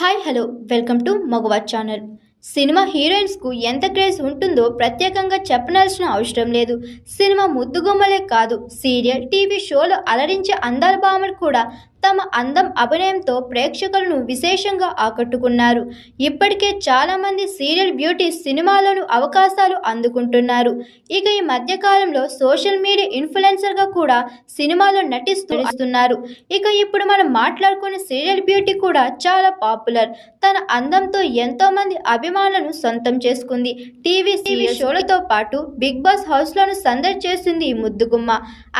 Hi hello. Welcome to మగవా channel. Cinema హీరోయిన్స్కు ఎంత క్రేజ్ ఉంటుందో ప్రత్యేకంగా చెప్పనాల్సిన అవసరం లేదు. సినిమా ముద్దుగుమ్మలే కాదు. సీరియల్ టీవీ షోలు అలరించే అందాల భామలు కూడా తమ అందం అభినయంతో ప్రేక్షకులను విశేషంగా ఆకట్టుకున్నారు. ఇప్పటికే చాలామంది సీరియల్ బ్యూటీ సినిమాలను అవకాశాలు అందుకుంటున్నారు. ఇక ఈ మధ్యకాలంలో సోషల్ మీడియా ఇన్ఫ్లుయెన్సర్గా కూడా సినిమాలో నటిస్తున్నారు ఇక ఇప్పుడు మనం మాట్లాడుకునే సీరియల్ బ్యూటీ కూడా చాలా పాపులర్. తన అందంతో ఎంతో మంది అభిమానులను సొంతం చేసుకుంది. టీవీ టీవీ షోలతో పాటు బిగ్ బాస్ హౌస్లోను సందడి చేసింది ఈ ముద్దుగుమ్మ.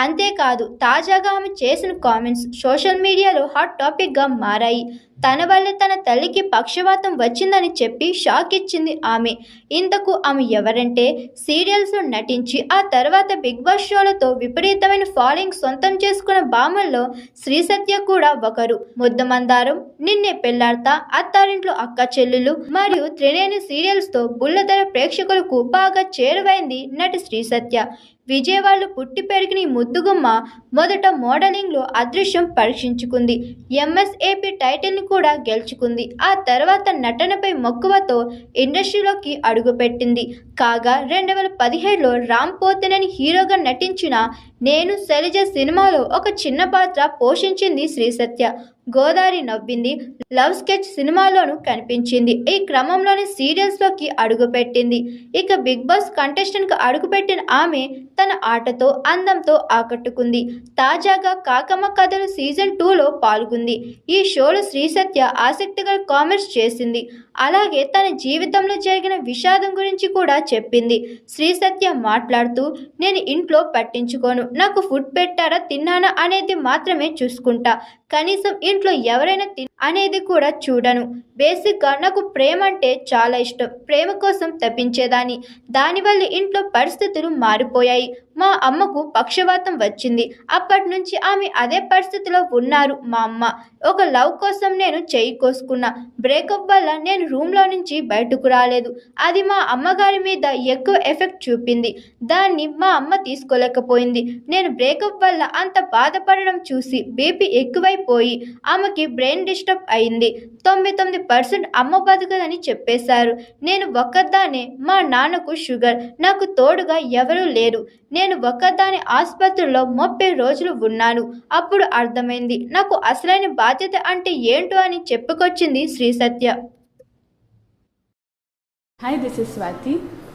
అంతేకాదు తాజాగా ఆమె చేసిన కామెంట్స్ సోషల్ మీడియాలో హాట్ టాపిక్గా మారాయి. తన వల్లే తన తల్లికి పక్షవాతం వచ్చిందని చెప్పి షాక్ ఇచ్చింది ఆమె. ఇంతకు ఆమె ఎవరంటే? సీరియల్స్లో నటించి ఆ తర్వాత బిగ్ బాస్ షోలతో విపరీతమైన ఫాలోయింగ్ సొంతం చేసుకున్న భామల్లో శ్రీ సత్య కూడా ఒకరు. ముద్దమందారం నిన్నే పెళ్ళాడతా అత్తారింట్లో అక్క చెల్లెలు మరియు త్రినేని సీరియల్స్తో బుల్లధర ప్రేక్షకులకు బాగా చేరువైంది నటి శ్రీ సత్య విజయవాడలో పుట్టి పెరిగిన ముద్దుగుమ్మ మొదట మోడలింగ్లో అదృశ్యం పరీక్షించుకుంది. ఎంఎస్ఏపి టైటిల్ని కూడా గెలుచుకుంది. ఆ తర్వాత నటనపై మక్కువతో ఇండస్ట్రీలోకి అడుగుపెట్టింది. కాగా రెండు వేల పదిహేడులో రామ్ పోతనని హీరోగా నటించిన నేను శైలజ సినిమాలో ఒక చిన్న పాత్ర పోషించింది శ్రీ సత్య. గోదావరి నవ్వింది. లవ్ స్కెచ్ సినిమాలోనూ కనిపించింది. ఈ క్రమంలోనే సీరియల్స్లోకి అడుగుపెట్టింది. ఇక బిగ్ బాస్ కంటెస్టెంట్కి అడుగుపెట్టిన ఆమె తన ఆటతో అందంతో ఆకట్టుకుంది. తాజాగా కాకమ్మ కథలు సీజన్ టూలో పాల్గొంది. ఈ షోలో శ్రీ సత్య ఆసక్తిగల కామెంట్స్ చేసింది. అలాగే తన జీవితంలో జరిగిన విషాదం గురించి కూడా చెప్పింది. శ్రీ సత్య మాట్లాడుతూ నేను ఇంట్లో పట్టించుకోను. నాకు ఫుడ్ పెట్టారా తిన్నానా అనేది మాత్రమే చూసుకుంటా. కనీసం ఇంట్లో ఎవరైనా తిన అనేది కూడా చూడను. బేసిక్గా నాకు ప్రేమ అంటే చాలా ఇష్టం. ప్రేమ కోసం తప్పించేదాన్ని. దానివల్ల ఇంట్లో పరిస్థితులు మారిపోయాయి. మా అమ్మకు పక్షవాతం వచ్చింది. అప్పటి నుంచి ఆమె అదే పరిస్థితిలో ఉన్నారు మా అమ్మ. ఒక లవ్ కోసం నేను చేయి కోసుకున్నా. బ్రేకప్ వల్ల నేను రూమ్లో నుంచి బయటకు రాలేదు. అది మా అమ్మగారి మీద ఎక్కువ ఎఫెక్ట్ చూపింది. దాన్ని మా అమ్మ తీసుకోలేకపోయింది. నేను బ్రేకప్ వల్ల అంత బాధపడడం చూసి బీపీ పోయి ఆమెకి బ్రెయిన్ డిస్టర్బ్ అయింది. తొంభై తొమ్మిది పర్సెంట్ అమ్మ బతకదని చెప్పేశారు. నేను ఒక్కదానే మా నాన్నకు షుగర్ నాకు తోడుగా ఎవరూ లేరు. నేను ఒక్కదాని ఆసుపత్రిలో ముప్పై రోజులు ఉన్నాను. అప్పుడు అర్థమైంది నాకు అసలైన బాధ్యత అంటే ఏంటో అని చెప్పుకొచ్చింది Sri Satya. Hi this is Swathi